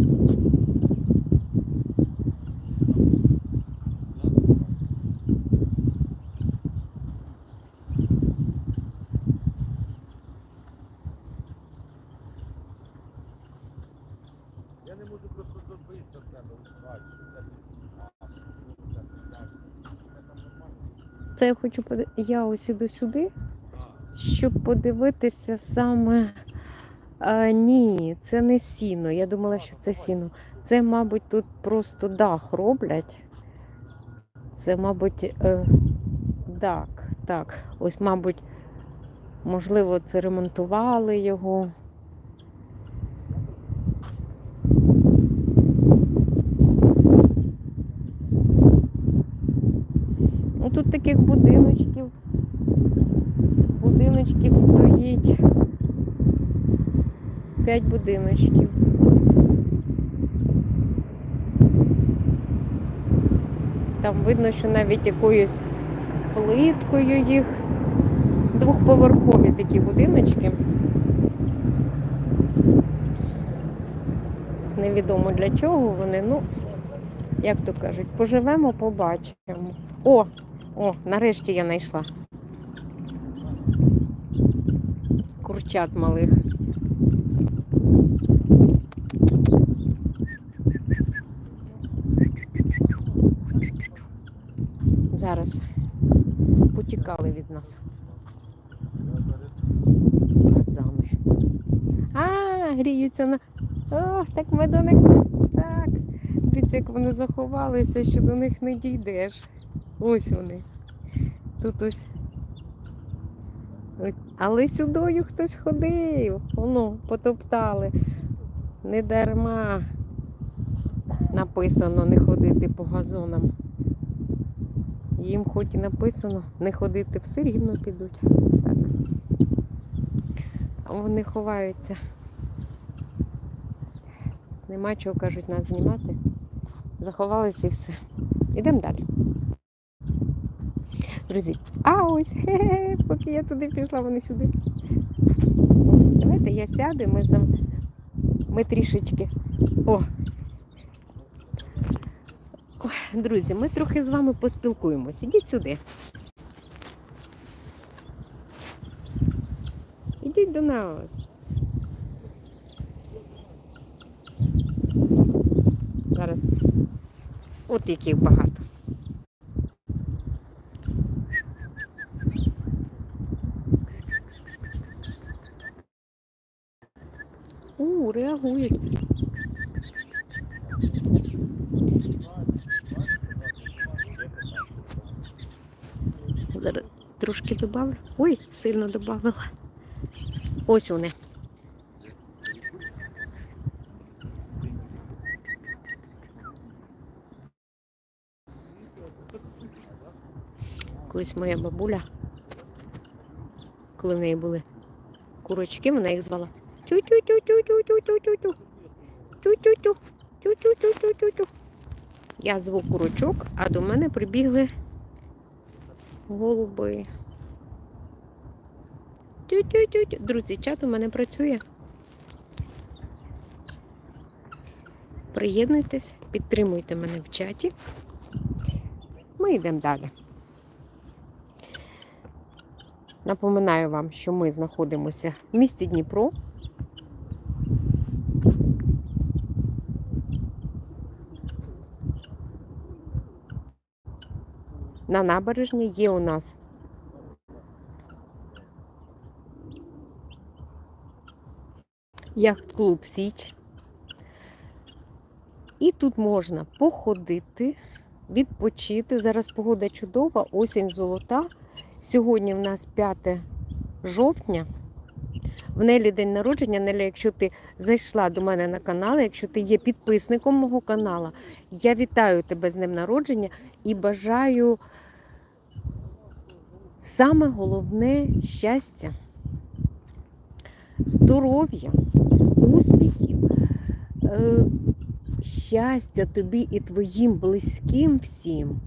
Я не можу просто добитися в тебе, Валь, що це не це я хочу. Я ось іду сюди, щоб подивитися саме. А, ні, це не сіно. Я думала, що це сіно. Це, мабуть, тут просто дах роблять. Це, мабуть, е, так, так. Ось, мабуть, можливо, це ремонтували його. Ну, тут таких будиночків. Будиночків стоїть. П'ять будиночків. Там видно, що навіть якоюсь плиткою їх. Двохповерхові такі будиночки. Невідомо для чого вони, ну, як то кажуть, поживемо, побачимо. О, о, нарешті я знайшла. Курчат малих. Зараз потікали від нас я. А, гріються на. Ох, так ми до них. Так. Дивіться, як вони заховалися, що до них не дійдеш. Ось вони. Тут ось. Але сюдою хтось ходив. Воно, потоптали. Не дарма написано не ходити по газонам. Їм хоч і написано не ходити, все рівно підуть. Так. А вони ховаються. Нема чого, кажуть, нас знімати. Заховалися і все. Ідемо далі. Друзі, а ось, хе-хе, поки я туди пішла, вони сюди. Давайте я сяду, ми, за... ми трішечки. О. Ой, Друзі, ми трохи з вами поспілкуємося. Ідіть сюди. Ідіть до нас. Зараз. От яких багато. У, реагують. Зараз трошки додавлю. Ой, сильно додавила. Ось вони. Колись моя бабуля, коли в неї були курочки, вона їх звала тю-тю-тю-тю-тю-тю-тю-тю. Тю-тю-тю. Тю-тю-тю-тю-тю-тю. Я зву курочок, а до мене прибігли голуби. Тю-тю-тю-тю. Друзі, чат у мене працює. Приєднуйтесь, підтримуйте мене в чаті. Ми йдемо далі. Напоминаю вам, що ми знаходимося в місті Дніпро. На набережні є у нас яхт-клуб Січ. І тут можна походити, відпочити. Зараз погода чудова, осінь золота. Сьогодні в нас 5 жовтня. В Нелі день народження. Неля, якщо ти зайшла до мене на канал, якщо ти є підписником мого каналу, я вітаю тебе з днем народження і бажаю Саме головне щастя, здоров'я, успіхів, е, щастя тобі і твоїм близьким всім,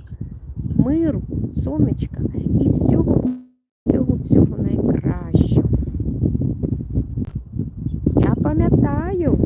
миру, сонечка і всього, всього, всього найкращого. Я пам'ятаю.